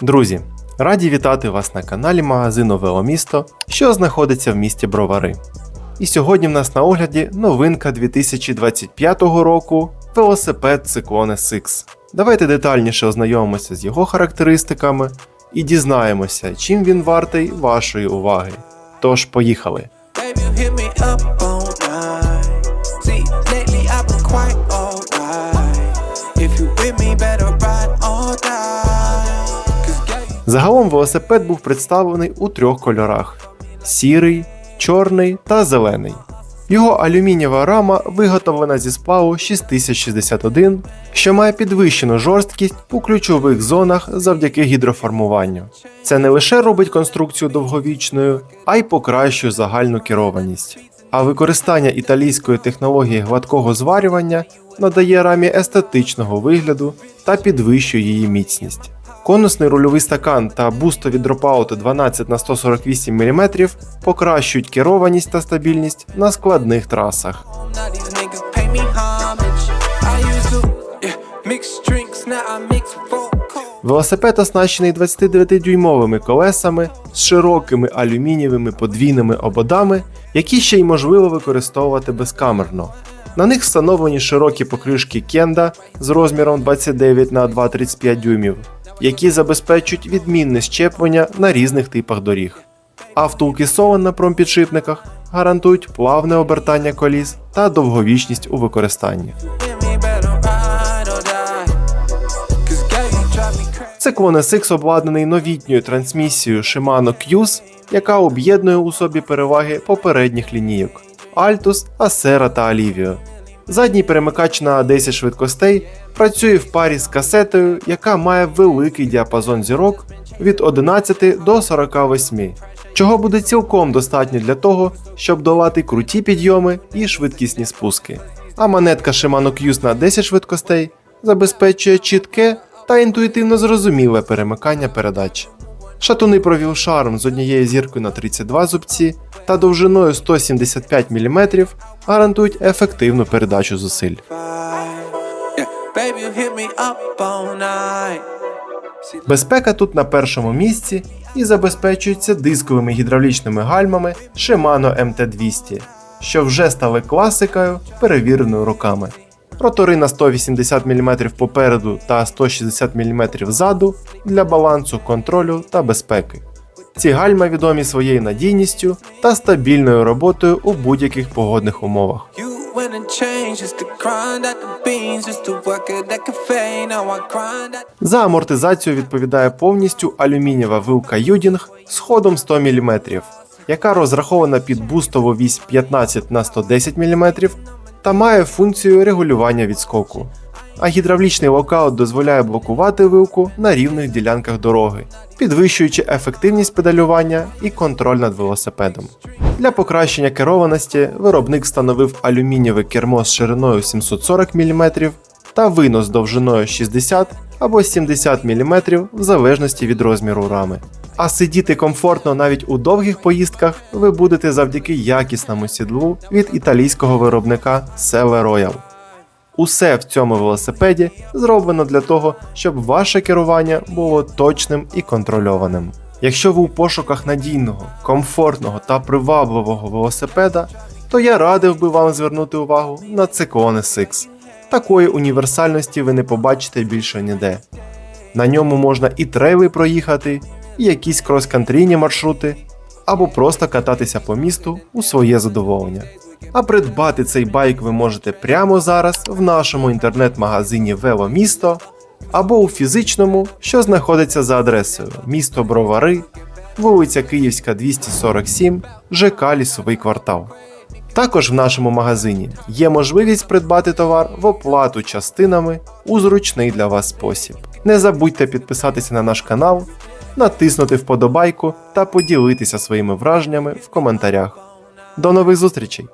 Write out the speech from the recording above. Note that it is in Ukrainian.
Друзі, раді вітати вас на каналі магазину Веломісто, що знаходиться в місті Бровари. І сьогодні в нас на огляді новинка 2025 року велосипед Cyclone SX. Давайте детальніше ознайомимося з його характеристиками і дізнаємося, чим він вартий вашої уваги. Тож, поїхали! Baby, Загалом велосипед був представлений у трьох кольорах: сірий, чорний та зелений. Його алюмінієва рама виготовлена зі сплаву 6061, що має підвищену жорсткість у ключових зонах завдяки гідроформуванню. Це не лише робить конструкцію довговічною, а й покращує загальну керованість. А використання італійської технології гладкого зварювання надає рамі естетичного вигляду та підвищує її міцність. Конусний рульовий стакан та бустові дропаути 12 на 148 мм покращують керованість та стабільність на складних трасах. Велосипед оснащений 29-дюймовими колесами з широкими алюмінієвими подвійними ободами, які ще й можливо використовувати безкамерно. На них встановлені широкі покришки Кенда з розміром 29 на 2,35 дюймів, які забезпечують відмінне щеплення на різних типах доріг. А втулки Solon на промпідшипниках гарантують плавне обертання коліс та довговічність у використанні. Циклон SX обладнаний новітньою трансмісією Shimano Qs, яка об'єднує у собі переваги попередніх лінійок Altus, Acera та Alivio. Задній перемикач на 10 швидкостей працює в парі з касетою, яка має великий діапазон зірок від 11 до 48, чого буде цілком достатньо для того, щоб долати круті підйоми і швидкісні спуски. А монетка Shimano Qs на 10 швидкостей забезпечує чітке та інтуїтивно зрозуміле перемикання передач. Шатуни провів шарм з однією зіркою на 32 зубці та довжиною 175 мм гарантують ефективну передачу зусиль. Безпека тут на першому місці і забезпечується дисковими гідравлічними гальмами Shimano MT200, що вже стали класикою, перевіреною роками. Ротори на 180 мм попереду та 160 мм ззаду для балансу, контролю та безпеки. Ці гальма відомі своєю надійністю та стабільною роботою у будь-яких погодних умовах. За амортизацію відповідає повністю алюмінієва вилка Юдінг з ходом 100 мм, яка розрахована під бустову вісь 15 на 110 мм та має функцію регулювання відскоку. А гідравлічний локаут дозволяє блокувати вилку на рівних ділянках дороги, підвищуючи ефективність педалювання і контроль над велосипедом. Для покращення керованості виробник встановив алюмінієве кермо з шириною 740 мм та винос довжиною 60 або 70 мм в залежності від розміру рами. А сидіти комфортно навіть у довгих поїздках ви будете завдяки якісному сідлу від італійського виробника Sele Royal. Усе в цьому велосипеді зроблено для того, щоб ваше керування було точним і контрольованим. Якщо ви у пошуках надійного, комфортного та привабливого велосипеда, то я радив би вам звернути увагу на Cyclone SX. Такої універсальності ви не побачите більше ніде. На ньому можна і трейли проїхати, і якісь крос-кантрійні маршрути, або просто кататися по місту у своє задоволення. А придбати цей байк ви можете прямо зараз в нашому інтернет-магазині Веломісто або у фізичному, що знаходиться за адресою місто Бровари, вулиця Київська 247, ЖК Лісовий квартал. Також в нашому магазині є можливість придбати товар в оплату частинами у зручний для вас спосіб. Не забудьте підписатися на наш канал, натиснути вподобайку та поділитися своїми враженнями в коментарях. До нових зустрічей!